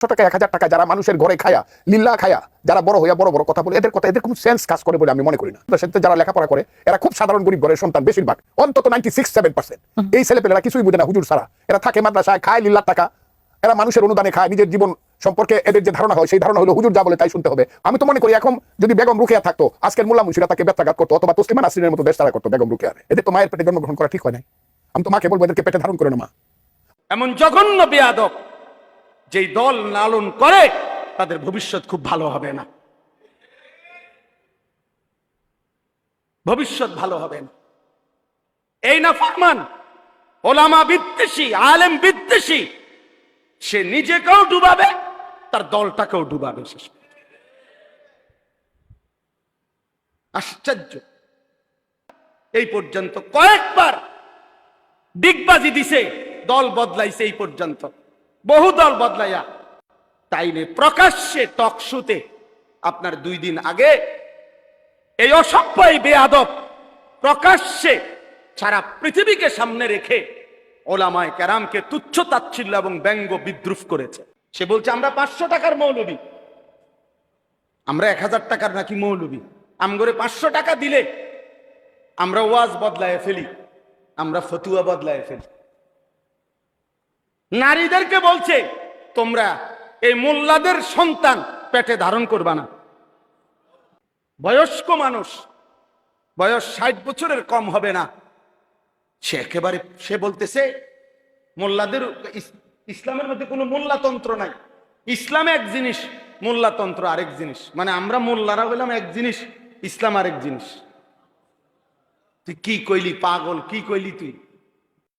পাঁচশো টাকা এক হাজার টাকা যারা মানুষের ঘরে খায়া লিল্লা খায়া যারা বড় হইয়া বড় বড় কথা বলে এদের কথা এদের কোনো সেন্স কাজ করে বলে আমি মনে করি না। সেক্ষেত্রে যারা লেখাপড়া করে এরা খুব সাধারণ গরিব ঘরের সন্তান বেশিরভাগ। অন্তত নাইনটি সিক্স সেভেন পার্সেন্ট এই ছেলেপেলেরা কিছুই বুঝে না হুজুর সারা এরা থাকে মাদ্রাসায় খায় লিল্লার টাকা। এরা মানুষের অনুদানে খায় নিজের জীবন সম্পর্কে এদের যে ধারণা হয় সেই ধারণা হলো হুজুর যা বলে তাই শুনতে হবে। আমি তো মনে করি এখন যদি বেগম রুখিয়া থাকতো আজকের মোল্লা মুন্সিরা তাকে ব্যত্যাঘাত করতো অথবা তসলিমা নাসরিনের মতো দেশ তারা করতো বেগম রুখিয়া এদের তো মায়ের পেটে জন্মগ্রহণ করা ঠিক হয় নাই। আমি তো মাকে বলব এদেরকে পেটে ধারণ করে না মা। এমন জঘন্য বেয়াদব। যেই দল লালন করে, তাদের ভবিষ্যৎ খুব ভালো হবে না। ভবিষ্যৎ ভালো হবে না। এই না ফরমান, ওলামা বিদ্বেষী, আলেম বিদ্বেষী, সে নিজেকেও ডুবাবে, তার দলটাকেও ডুবাবে শেষ আশ্চর্য। এই পর্যন্ত কয়েকবার ডিগবাজি দিছে, দল বদলাইছে এই পর্যন্ত। বহু দল বদলাইয়া। তাইলে প্রকাশ্যে টকশুতে আপনার দুই দিন আগে এই অসভ্য এই বেয়াদব প্রকাশ্যে সারা পৃথিবীকে সামনে রেখে ওলামায় ক্যারামকে তুচ্ছ তাচ্ছিল্য এবং ব্যঙ্গ বিদ্রুপ করেছে। সে বলছে, আমরা পাঁচশো টাকার মৌলবী। আমরা এক হাজার টাকার নাকি মৌলবী? আমগরে পাঁচশো টাকা দিলে আমরা ওয়াজ বদলায় ফেলি, আমরা ফতুয়া বদলায় ফেলি। নারীদেরকে বলছে, তোমরা এই মোল্লাদের সন্তান পেটে ধারণ করবা না। বয়স্ক মানুষ, বয়স ষাট বছরের কম হবে না। সে একেবারে, সে বলতেছে, মোল্লাদের ইসলামের মধ্যে কোনো মোল্লাতন্ত্র নাই। ইসলাম এক জিনিস, মোল্লাতন্ত্র আরেক জিনিস। মানে আমরা মোল্লারা হইলাম এক জিনিস, ইসলাম আরেক জিনিস। তুই কি কইলি, পাগল, কি কইলি তুই?